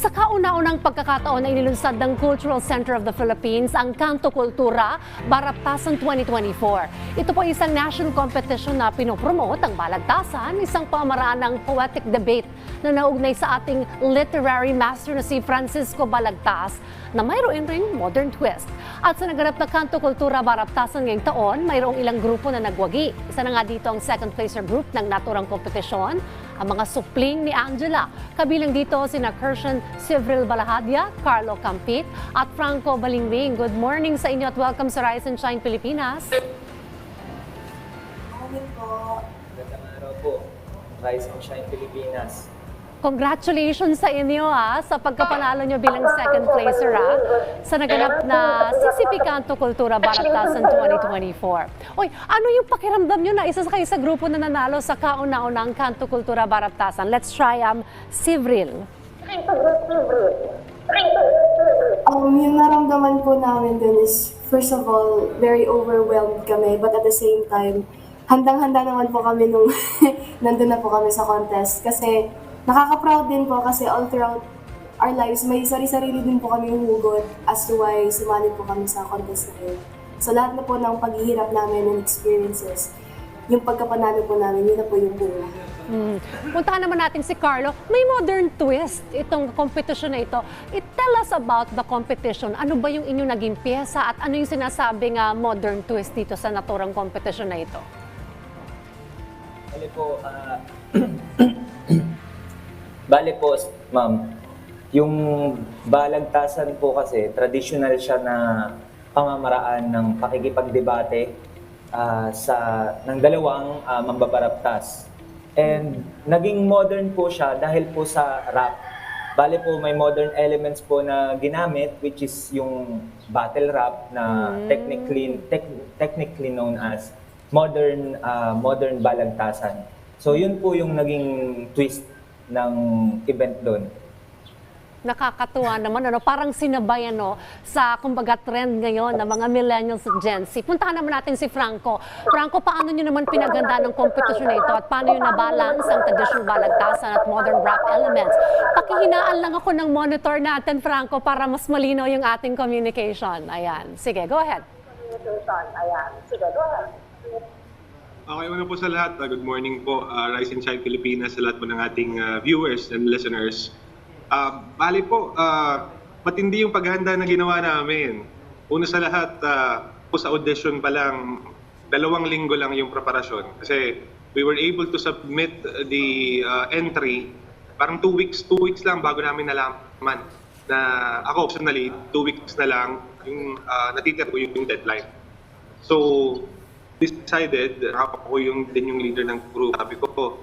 Sa kauna-unang pagkakataon na inilunsad ng Cultural Center of the Philippines ang Kanto Kultura Baraptasan 2024. Ito po isang national competition na pinopromote ang balagtasan, isang pamaraan ng poetic debate na naugnay sa ating literary master na si Francisco Balagtas na mayroon ring modern twist. At sa naganap na Kanto Kultura Baraptasan ngayong taon, mayroong ilang grupo na nagwagi. Isa na nga dito ang second placer group ng naturang kompetisyon, ang mga supling ni Angela. Kabilang dito sina Kirshen Sivril Balahadia, Carlo Campit at Franco Balingwing. Good morning sa inyo at welcome sa Rise and Shine Pilipinas. Morning po. Magandang araw po. Rise and Shine Pilipinas. Congratulations sa inyo ha, sa pagkapanalo nyo bilang second placer ha, sa naganap na CCP Kanto Kultura Baratasan 2024. Oy, ano yung pakiramdam nyo na isa sa kayo sa grupo na nanalo sa kauna-unang Kanto Kultura Baratasan? Let's try um, Sivril. Um, yung naramdaman po namin dun is, first of all, very overwhelmed kami, but at the same time, handang-handa naman po kami nung nandun na po kami sa contest. Kasi nakaka-proud din po kasi all throughout our lives, may sari-sarili din po kami hugot as to why sumali po kami sa contest na yun. So lahat na po ng paghihirap namin and experiences, yung pagkapanalo po namin, yun na po yung bunga. Hmm. Puntahan naman natin si Carlo. May modern twist itong competition na ito. It tell us about the competition. Ano ba yung inyong naging pyesa at ano yung sinasabing ah, modern twist dito sa naturang competition na ito? Bale po, ah, Bale po, ma'am, yung balagtasan po kasi, traditional siya na pamamaraan ng pakikipagdebate ah, sa ng dalawang ah, mambabaraptas. And naging modern po siya dahil po sa rap. Bale po may modern elements po na ginamit which is yung battle rap na technically tec- technically known as modern ah, modern balagtasan. So yun po yung naging twist ng event doon. Nakakatuwa naman, ano, parang sinabay ano, sa kumbaga trend ngayon ng mga millennials at Gen Z. Puntahan naman natin si Franco. Franco, paano nyo naman pinaganda ng competition na ito at paano nyo nabalance ang traditional balagtasan at modern rap elements? Pakihinaan lang ako ng monitor natin, Franco, para mas malinaw yung ating communication. Ayan. Sige, go ahead. Okay, una po sa lahat, uh, good morning po, uh, Rise and Shine Pilipinas sa lahat po ng ating uh, viewers and listeners. Uh, bali po, uh, matindi yung paghahanda na ginawa namin. Una sa lahat, uh, po sa audition pa lang, dalawang linggo lang yung preparasyon. Kasi we were able to submit the uh, entry parang two weeks, two weeks lang bago namin nalaman na ako personally, two weeks na lang yung uh, natitira ko yung deadline. So, decided, ako yung din yung leader ng group. Sabi ko,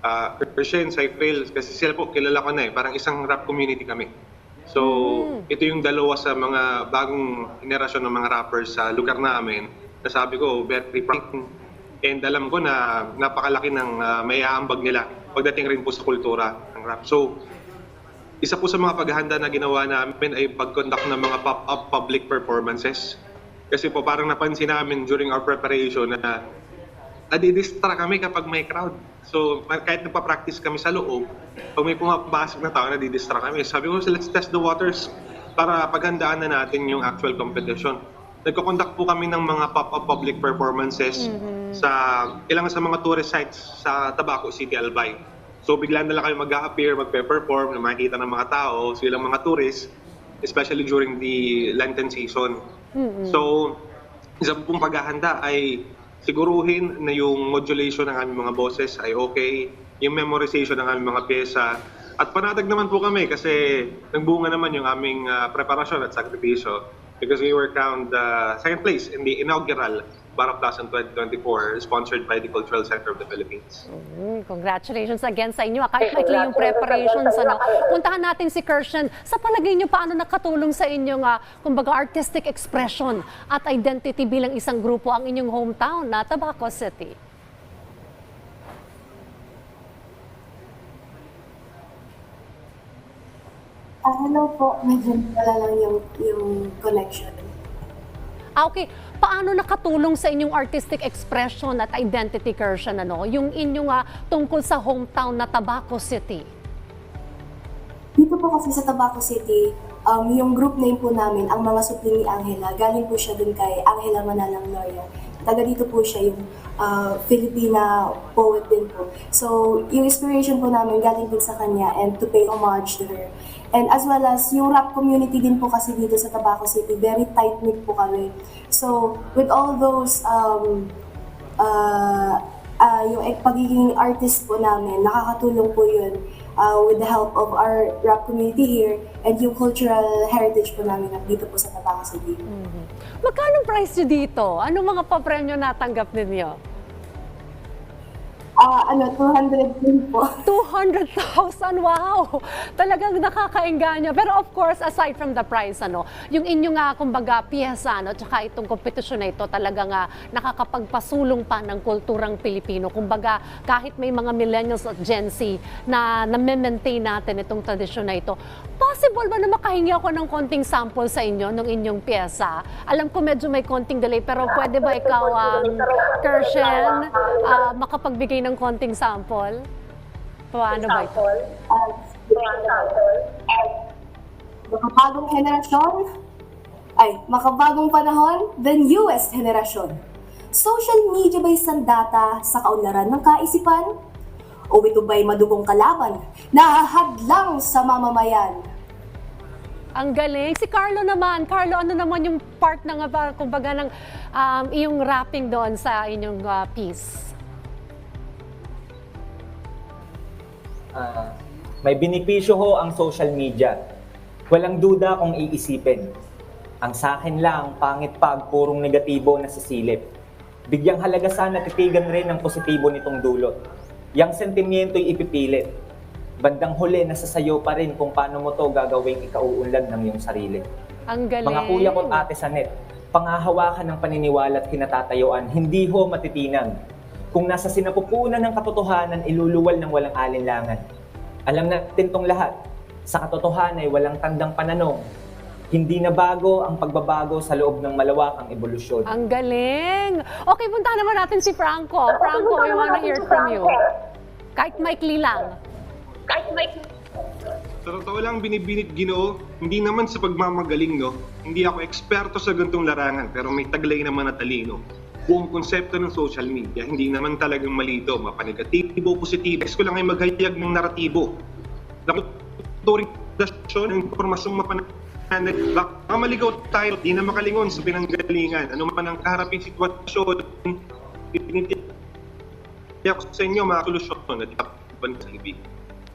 uh, Christian, Cyphil, kasi sila po, kilala ko na eh, parang isang rap community kami. So, ito yung dalawa sa mga bagong henerasyon ng mga rappers sa lugar namin. Na sabi ko, very proud. And alam ko na napakalaki ng uh, may aambag nila pagdating rin po sa kultura ng rap. So, isa po sa mga paghahanda na ginawa namin ay pag-conduct ng mga pop-up public performances. Kasi po parang napansin namin during our preparation na nadidistract kami kapag may crowd. So kahit nagpa-practice kami sa loob, pag may pumapasok na tao, nadidistract kami. Sabi ko, let's test the waters para paghandaan na natin yung actual competition. Nagko-conduct po kami ng mga pop-up public performances sa ilang sa mga tourist sites sa Tabaco City, Albay. So bigla na lang kayo mag-appear, magpe-perform, na makikita ng mga tao, so ilang mga tourists, especially during the Lenten season. So, isa pong paghahanda ay siguruhin na yung modulation ng aming mga boses ay okay, yung memorization ng aming mga pyesa, at panatag naman po kami kasi nagbunga naman yung aming ah, preparasyon at sakripisyo because we were crowned uh, second place in the inaugural Baraptasan 2024 sponsored by the Cultural Center of the Philippines. Mm, congratulations again sa inyo. maikli yung preparations, ano. Puntahan natin si Kirshen. Sa palagay niyo, paano nakatulong sa inyong, ah, kumbaga, artistic expression at identity bilang isang grupo ang inyong hometown na Tabaco City? Hello po, medyo wala lang yung, yung connection. Ah, okay. Paano nakatulong sa inyong artistic expression at identity, Kirshen, ano? Yung inyong ah, tungkol sa hometown na Tabaco City? Dito po kasi sa Tabaco City, um, yung group name po namin, ang mga supling ni Angela, galing po siya dun kay Angela Manalang Loya. Taga dito po siya yung uh, Filipina poet din po. So, yung inspiration po namin galing din sa kanya and to pay homage to her. And as well as yung rap community din po kasi dito sa Tabaco City, very tight-knit po kami. So, with all those um, uh, uh, yung pagiging artist po namin, nakakatulong po yun uh, with the help of our rap community here and yung cultural heritage po namin dito po sa Tabaco City. Magkano price nyo dito? Anong mga papremyo natanggap ninyo? Ah, ano, 200 din po. 200,000, wow! Talagang nakakaengganyo. Pero of course, aside from the price, ano, yung inyong nga, kumbaga, piyesa, ano, tsaka itong kompetisyon na ito, talagang nga nakakapagpasulong pa ng kulturang Pilipino. Kumbaga, kahit may mga millennials at Gen Z na na-maintain natin itong tradisyon na ito, possible ba na makahingi ako ng konting sample sa inyo ng inyong piyesa? Alam ko medyo may konting delay, pero pwede ba ikaw, um, Kershen, ah, makapagbigay ng konting sample? Paano ba ito? Makabagong henerasyon, ay, makabagong panahon, the newest henerasyon. Social media ba'y sandata sa kaunlaran ng kaisipan? O ito ba'y madugong kalaban na hadlang sa mamamayan? Ang galing. Si Carlo naman. Carlo, ano naman yung part ng, kumbaga, ng um, iyong rapping doon sa inyong uh, piece? Ah, may benepisyo ho ang social media. Walang duda kung iisipin. Ang sa akin lang, pangit pag purong negatibo na sisilip. Bigyang halaga sana titigan rin ang positibo nitong dulot. Yang sentimiento'y ipipilit. Bandang huli, nasa sayo pa rin kung paano mo to gagawing ikauunlad ng iyong sarili. Ang galing. Mga kuya ko't ate sa net, pangahawakan ng paniniwala at kinatatayuan, hindi ho matitinag. Kung nasa sinapupunan ng katotohanan, iluluwal ng walang alinlangan. Alam natin tong lahat, sa katotohanan ay walang tandang pananong. Hindi na bago ang pagbabago sa loob ng malawakang ebolusyon. Ang galing. Okay, punta naman natin si Franco. Franco, we wanna hear from you. Kahit maikli lang. Sa totoo lang, binibinit ginoo, hindi naman sa pagmamagaling, no? Hindi ako eksperto sa gantong larangan, pero may taglay naman na talino. Buong konsepto ng social media, hindi naman talagang malito, mapanegatibo, positibo. Gusto ko lang ay maghayag ng naratibo. Nakuturisasyon ng impormasyong mapananag. Baka maligaw tayo, di na makalingon sa pinanggalingan. Ano man ang kaharaping sitwasyon, pinitiyak ko sa inyo mga solusyon at itapan sa ibig.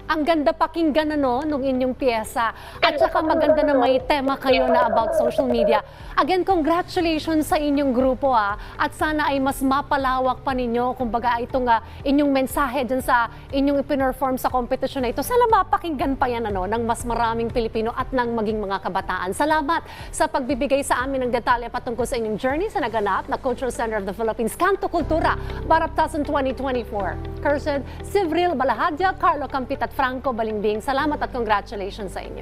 Ang ganda pakinggan ano, nung inyong piyesa. At saka maganda na may tema kayo na about social media. Again, congratulations sa inyong grupo ah. At sana ay mas mapalawak pa ninyo, kumbaga itong ah, inyong mensahe dyan sa inyong ipinerform sa competition na ito. Sana mapakinggan pa yan ano, ng mas maraming Pilipino at ng maging mga kabataan. Salamat sa pagbibigay sa amin ng detalye patungkol sa inyong journey sa naganap na Cultural Center of the Philippines, Canto Kultura, Baraptasan 2024. Cursed, Sivril Balahadya, Carlo Campit at Franco Balimbing. Salamat at congratulations sa inyo.